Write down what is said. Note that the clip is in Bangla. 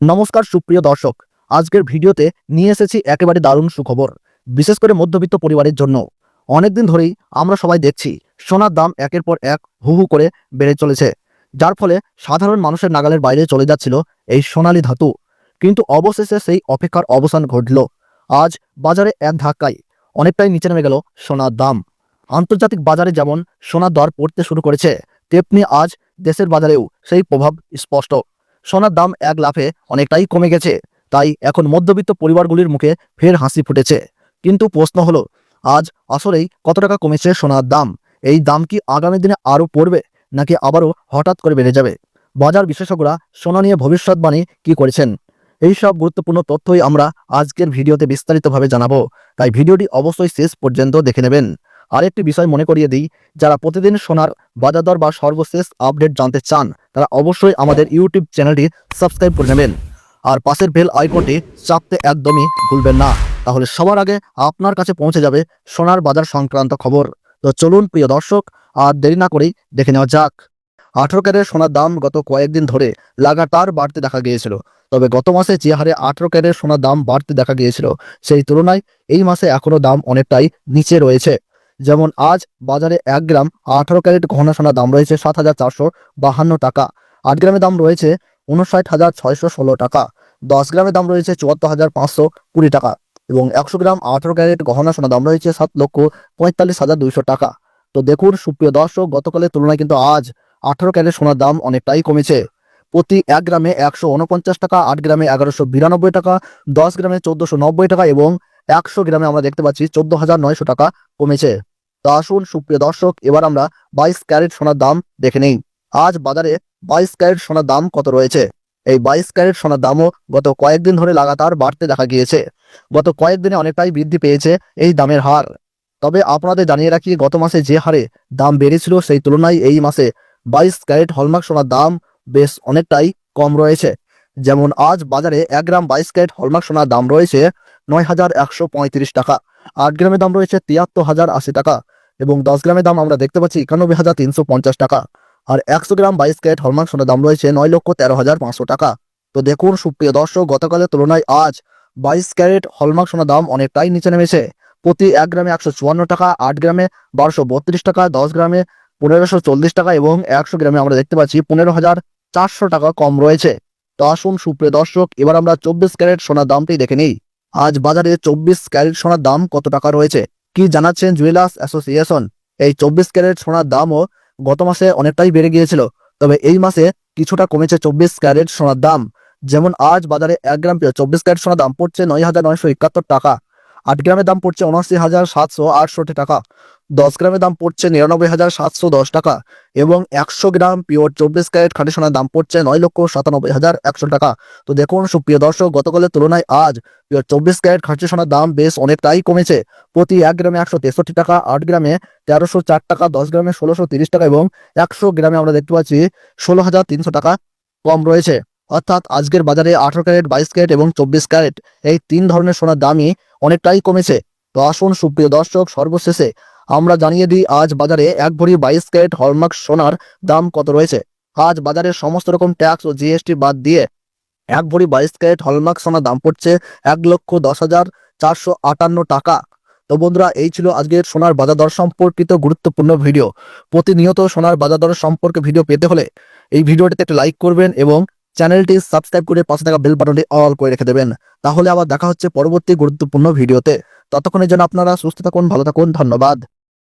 নমস্কার, সুপ্রিয় দর্শক। আজকের ভিডিওতে নিয়ে এসেছি একেবারে দারুণ সুখবর, বিশেষ করে মধ্যবিত্ত পরিবারের জন্য। অনেকদিন ধরেই আমরা সবাই দেখছি, সোনার দাম একের পর এক হু হু করে বেড়ে চলেছে, যার ফলে সাধারণ মানুষের নাগালের বাইরে চলে যাচ্ছিল এই সোনালী ধাতু। কিন্তু অবশেষে সেই অপেক্ষার অবসান ঘটল। আজ বাজারে এক ধাক্কায় অনেকটাই নিচে নেমে গেল সোনার দাম। আন্তর্জাতিক বাজারে যেমন সোনার দর পড়তে শুরু করেছে, তেমনি আজ দেশের বাজারেও সেই প্রভাব স্পষ্ট। সোনার দাম এক লাফে অনেকটাই কমে গেছে। তাই এখন মধ্যবিত্ত পরিবারগুলির মুখে ফের হাসি ফুটেছে। কিন্তু প্রশ্ন হলো, আজ আসলেই কত টাকা কমেছে সোনার দাম? এই দাম কি আগামী দিনে আরও পড়বে, নাকি আবারও হঠাৎ করে বেড়ে যাবে? বাজার বিশেষজ্ঞরা সোনা নিয়ে ভবিষ্যৎবাণী কি করেছেন? এই সব গুরুত্বপূর্ণ তথ্যই আমরা আজকের ভিডিওতে বিস্তারিতভাবে জানাব। তাই ভিডিওটি অবশ্যই শেষ পর্যন্ত দেখে নেবেন। আরেকটি বিষয় মনে করিয়ে দিই, যারা প্রতিদিন সোনার বাজার বা সর্বশেষ আপডেট জানতে চান, তারা অবশ্যই আমাদের ইউটিউব চ্যানেলটি সাবস্ক্রাইব করে নেবেন। আর পাশের বেল আইকনটি চাপতে একদমই ভুলবেন না, তাহলে সবার আগে আপনার কাছে পৌঁছে যাবে সোনার বাজার সংক্রান্ত খবর। তো চলুন, প্রিয় দর্শক, আর দেরি না করেই দেখে নেওয়া যাক। আঠেরো ক্যারের সোনার দাম গত কয়েকদিন ধরে লাগাতার বাড়তে দেখা গিয়েছিল, তবে গত মাসে যে হারে আঠেরো ক্যারেট সোনার দাম বাড়তে দেখা গিয়েছিল, সেই তুলনায় এই মাসে এখনও দাম অনেকটাই নিচে রয়েছে। যেমন আজ বাজারে এক গ্রাম আঠারো ক্যারেট গহনা সোনার দাম রয়েছে সাত হাজার চারশো বাহান্ন টাকা। আট গ্রামের দাম রয়েছে উনষাট হাজার ছয়শো ষোলো টাকা। দশ গ্রামের দাম রয়েছে চুয়াত্তর হাজার পাঁচশো কুড়ি টাকা এবং একশো গ্রাম আঠারো ক্যারেট গহনা সোনার দাম রয়েছে সাত লক্ষ পঁয়তাল্লিশ হাজার দুইশো টাকা। তো দেখুন, সুপ্রিয় দর্শক, গতকালের তুলনায় কিন্তু আজ আঠারো ক্যারেট সোনার দাম অনেকটাই কমেছে। প্রতি এক গ্রামে একশো উনপঞ্চাশ টাকা, আট গ্রামে এগারোশো বিরানব্বই টাকা, দশ গ্রামে চোদ্দশো নব্বই টাকা এবং একশো গ্রামে আমরা দেখতে পাচ্ছি চোদ্দ হাজার নয়শো টাকা কমেছে। তো আসুন, সুপ্রিয় দর্শক, এবার আমরা বাইশ ক্যারেট সোনার দাম দেখে নেই। আজ বাজারে বাইশ ক্যারেট সোনার দাম কত রয়েছে? এই বাইশ ক্যারেট সোনার দামও গত কয়েকদিন ধরে লাগাতার বাড়তে দেখা গিয়েছে। গত কয়েকদিনে অনেকটাই বৃদ্ধি পেয়েছে এই দামের হার। তবে আপনাদের জানিয়ে রাখি, গত মাসে যে হারে দাম বেড়েছিল সেই তুলনায় এই মাসে বাইশ ক্যারেট হলমার্ক সোনার দাম বেশ অনেকটাই কম রয়েছে। যেমন আজ বাজারে এক গ্রাম বাইশ ক্যারেট হলমার্ক সোনার দাম রয়েছে নয় হাজার একশো পঁয়ত্রিশ টাকা। আট গ্রামের দাম রয়েছে তিয়াত্তর হাজার আশি টাকা এবং দশ গ্রামের দাম আমরা দেখতে পাচ্ছি একানব্বই হাজার তিনশো পঞ্চাশ টাকা। আর একশো গ্রাম বাইশ ক্যারেট হলমার্ক সোনার দাম রয়েছে নয় লক্ষ তেরো হাজার পাঁচশো টাকা। তো দেখুন, সুপ্রিয় দর্শক, গতকালের তুলনায় আজ বাইশ ক্যারেট হলমার্ক সোনার দাম অনেকটাই নিচে নেমেছে। প্রতি এক গ্রামে একশো চুয়ান্ন টাকা, আট গ্রামে বারোশো বত্রিশ টাকা, দশ গ্রামে পনেরোশো চল্লিশ টাকা এবং একশো গ্রামে আমরা দেখতে পাচ্ছি পনেরো হাজার চারশো টাকা কম রয়েছে। তো আসুন, সুপ্রিয় দর্শক, এবার আমরা চব্বিশ ক্যারেট সোনার দামটি দেখে নিই। আজ বাজারে চব্বিশ ক্যারেট সোনার দাম কত টাকা রয়েছে? কি জানাচ্ছেন জুয়েলার্স অ্যাসোসিয়েশন? এই চব্বিশ ক্যারেট সোনার দামও গত মাসে অনেকটাই বেড়ে গিয়েছিল, তবে এই মাসে কিছুটা কমেছে চব্বিশ ক্যারেট সোনার দাম। যেমন আজ বাজারে এক গ্রাম চব্বিশ ক্যারেট সোনার দাম পড়ছে নয় হাজার নয়শো একাত্তর টাকা। আট গ্রামের দাম পড়ছে উনআশি হাজার সাতশো আটষট্টি টাকা। দশ গ্রামের দাম পড়ছে নিরানব্বই হাজার সাতশো দশ টাকা এবং একশো গ্রাম পিওর চব্বিশ ক্যারেট খাঁটি সোনার দাম পড়ছে নয় লক্ষ সাতানব্বই হাজার একশো টাকা। তো দেখুন, সুপ্রিয় দর্শক, গতকালের তুলনায় আজ পিওর চব্বিশ ক্যারেট খাঁটি সোনার দাম বেশ অনেকটাই কমেছে। প্রতি এক গ্রামে একশো তেষট্টি টাকা, আট গ্রামে তেরোশো চার টাকা, দশ গ্রামে ষোলোশো তিরিশ টাকা এবং একশো গ্রামে আমরা দেখতে পাচ্ছি ষোলো হাজার তিনশো টাকা কম রয়েছে। অর্থাৎ আজকের বাজারে আঠারো ক্যারেট, বাইশ ক্যারেট এবং চব্বিশ ক্যারেট এই তিন ধরনের সোনার দামই অনেকটাই কমেছে। তো আসুন, সুপ্রিয় দর্শক, সর্বশেষে আমরা জানিয়ে দিই, আজ বাজারে এক ভরি বাইশ ক্যারেট হলমার্ক সোনার দাম কত রয়েছে? আজ বাজারে সমস্ত রকম ট্যাক্স ও জিএসটি বাদ দিয়ে এক ভরি বাইশ ক্যারেট হলমার্ক সোনার দাম পড়ছে এক লক্ষ দশ হাজার চারশো আটান্ন টাকা। তো বন্ধুরা, এই ছিল আজকের সোনার বাজার দর সম্পর্কিত গুরুত্বপূর্ণ ভিডিও। প্রতিনিয়ত সোনার বাজার দর সম্পর্কে ভিডিও পেতে হলে এই ভিডিওটিতে একটা লাইক করবেন এবং চ্যানেলটি সাবস্ক্রাইব করে পাশে থাকা বেল বাটনটি অল করে রেখে দেবেন। তাহলে আবার দেখা হচ্ছে পরবর্তী গুরুত্বপূর্ণ ভিডিওতে। ততক্ষণের জন্য আপনারা সুস্থ থাকুন, ভালো থাকুন, ধন্যবাদ।